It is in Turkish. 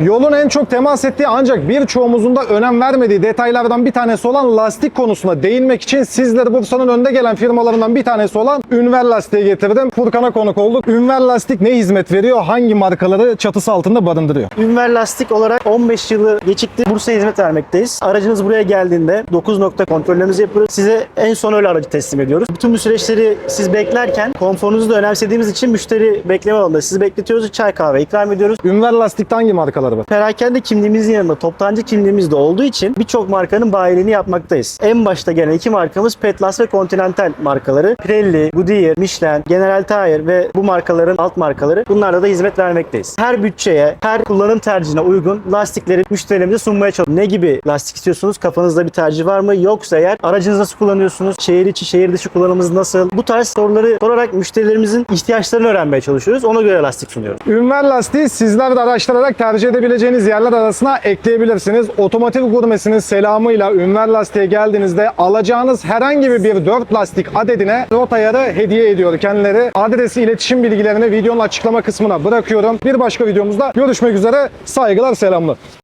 Yolun en çok temas ettiği ancak birçoğumuzun da önem vermediği detaylardan bir tanesi olan lastik konusuna değinmek için sizleri Bursa'nın önde gelen firmalarından bir tanesi olan Ünver Lastik'e getirdim. Furkan'a konuk olduk. Ünver Lastik ne hizmet veriyor? Hangi markaları çatısı altında barındırıyor? Ünver Lastik olarak 15 yılı geçikti Bursa'ya hizmet vermekteyiz. Aracınız buraya geldiğinde 9 nokta kontrollerimizi yapıyoruz. Size en son öyle aracı teslim ediyoruz. Bütün bu süreçleri siz beklerken konforunuzu da önemsediğimiz için müşteri bekleme alanında sizi bekletiyoruz. Çay kahve ikram ediyoruz. Ünver Lastik'te hangi markaları var? Perakende kimliğimizin yanında toptancı kimliğimiz de olduğu için birçok markanın bayiliğini yapmaktayız. En başta gelen iki markamız Petlas ve Continental markaları. Pirelli, Goodyear, Michelin, General Tire ve bu markaların alt markaları. Bunlarla da hizmet vermekteyiz. Her bütçeye, her kullanım tercihine uygun lastikleri müşterilerimize sunmaya çalışıyoruz. Ne gibi lastik istiyorsunuz? Kafanızda bir tercih var mı? Yoksa eğer aracınızı nasıl kullanıyorsunuz? Şehir içi, şehir dışı kullanımınız nasıl? Bu tarz soruları sorarak müşterilerimizin ihtiyaçlarını öğrenmeye çalışıyoruz. Ona göre lastik sunuyoruz. Ünver Lastik'i sizler de araştırarak tercih edebileceğiniz yerler arasına ekleyebilirsiniz. Otomotiv gurmesinin selamıyla Ünver Lastik'e geldiğinizde alacağınız herhangi bir 4 lastik adedine rot ayarı hediye ediyor kendileri. Adresi, iletişim bilgilerini videonun açıklama kısmına bırakıyorum. Bir başka videomuzda görüşmek üzere. Saygılar, selamlar.